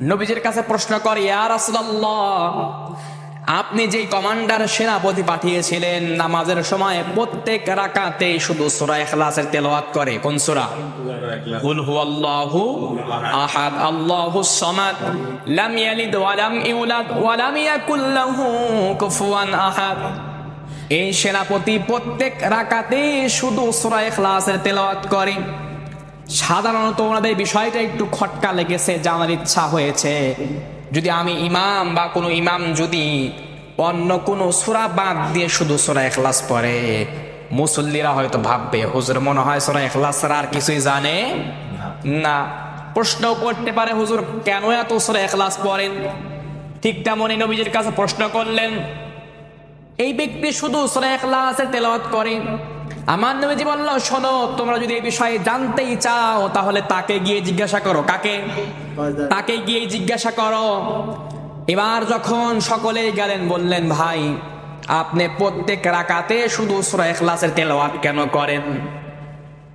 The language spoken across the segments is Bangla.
নবীজির কাছে প্রশ্ন করে, ইয়া রাসূলুল্লাহ, আপনি যে কমান্ডার সেনাপতি পাঠিয়েছিলেন, নামাজের সময় প্রত্যেক রাকাতে শুধু সূরা ইখলাসের তেলাওয়াত করে, কোন সূরা? কুল হুয়াল্লাহু আহাদ আল্লাহুস সামাদ, লাম ইয়ালিদ ওয়া লাম ইউলাদ ওয়া লাম ইয়াকুল লাহু কুফুয়ান আহাদ। এই সেনাপতি প্রত্যেক রাকাতে শুধু সূরা ইখলাসের তেলাওয়াত করে। সাধারণত ওনাদের বিষয়টা একটু খটকা লেগেছে, জানার ইচ্ছা হয়েছে। যদি আমি ইমাম বা কোনো ইমাম যদি অন্য কোনো সুরা বাদ দিয়ে শুধু সুরা এখলাস পড়ে, মুসল্লিরা হয়তো ভাববে, হুজুর মনে হয় সুরা এখলাস আর কিছুই জানে? না। প্রশ্ন করতে পারে, হুজুর, কেন এত সুরা এখলাস পড়েন? ঠিক তেমনই নবীজির কাছে প্রশ্ন করলেন, এই ব্যক্তি শুধু সুরা ইখলাসের তেলাওয়াত করে আমার নবীজি বলল শোনো তোমরা যদি এই বিষয়ে জানতেই চাও তাহলে তাকে গিয়ে জিজ্ঞাসা করো। কাকে? তাকে গিয়ে জিজ্ঞাসা করো। এবার যখন সকলেই গেলেন বললেন ভাই আপনি প্রত্যেক রাকাতে শুধু সুরা ইখলাসের তেলাওয়াত কেন করেন?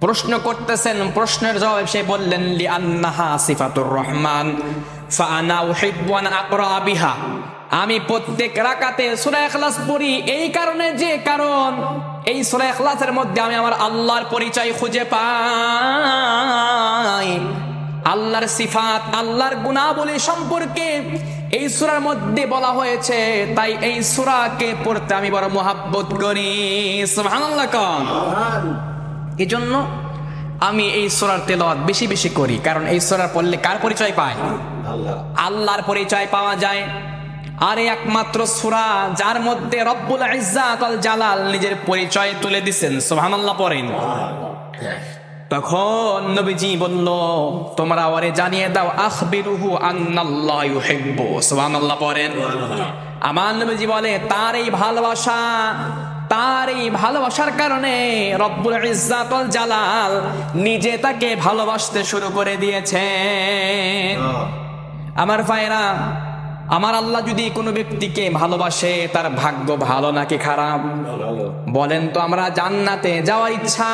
প্রশ্ন করতেছেন, প্রশ্নের জবাব সে বললেন লি আন্নাহা সিফাতুর রহমান, ফাআনা উহিব্বু আন আকরা বিহা। আমি প্রত্যেক রাকাতে সূরা ইখলাস পড়ি এই কারণে যে কারণ, এই সূরা ইখলাসের মধ্যে আমি আমার আল্লাহর পরিচয় খুঁজে পাই। আল্লাহর সিফাত, আল্লাহর গুণাবলী সম্পর্কে এই সূরার মধ্যে বলা হয়েছে, তাই এই সূরাকে পড়তে আমি বড় মোহাব্বত করি। সুবহানাল্লাহ এজন্য আমি এই সোরার তেলাওয়াত বেশি বেশি করি কারণ এই সোরার পড়লে কার পরিচয় পায়? আল্লাহর পরিচয় পাওয়া যায়। আর একমাত্র সুরা যার মধ্যে রব্বুল ইজ্জাত আল জালাল নিজের পরিচয় তুলে দিছেন সুবহানাল্লাহ পড়েন। তখন নবীজি বলল তোমরা ওরে জানিয়ে দাও আখবিরুহু আন্নাল্লাহ ইউহিব্বু সুবহানাল্লাহ পড়েন। আমার নবীজি বলে তার এই ভালোবাসা তার এই ভালোবাসার কারণে রব্বুল ইজ্জাতুল জালাল নিজে তাকে ভালোবাসতে শুরু করে দিয়েছে। আমার ভাইরা আমার আল্লাহ যদি কোনো ব্যক্তিকে ভালোবাসে তার ভাগ্য ভালো নাকি খারাপ? বলেন তো আমরা জান্নাতে যাওয়ার ইচ্ছা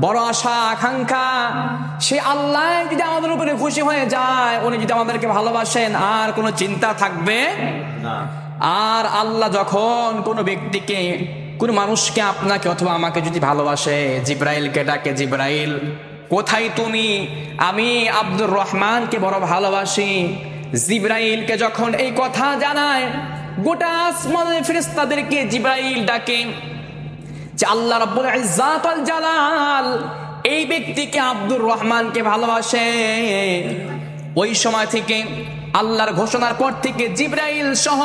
বড় আশা আকাঙ্ক্ষা। সে আল্লাহ যদি আমাদের উপরে খুশি হয়ে যায় উনি যদি আমাদেরকে ভালোবাসেন আর কোনো চিন্তা থাকবে? আর আল্লাহ যখন কোনো ব্যক্তিকে কোন মানুষকে আপনাকে অথবা আমাকে যদি ভালোবাসে, জিব্রাইলকে ডাকে, জিব্রাইল, কোথায় তুমি? আমি আব্দুর রহমানকে বড় ভালোবাসি। জিব্রাইলকে যখন এই কথা জানায়, গোটা আসমানের ফেরেশতাদেরকে জিব্রাইল ডাকে যে আল্লাহ রাব্বুল ইজ্জাত আল জালাল, এই ব্যক্তিকে আব্দুর রহমানকে ভালোবাসে। ওই সময় থেকে আল্লাহর ঘোষণার পর থেকে জিব্রাইল সহ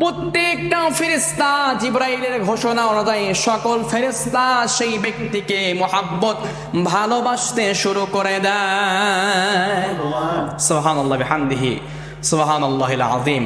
প্রত্যেকটা ফেরেস্তা জিব্রাইলের ঘোষণা অনুযায়ী সকল ফেরেস্তা সেই ব্যক্তিকে মোহাব্বত, ভালোবাসতে শুরু করে দেয়। সোহান আল্লাহ হান্দিহি সোহান আল্লাহ আজিম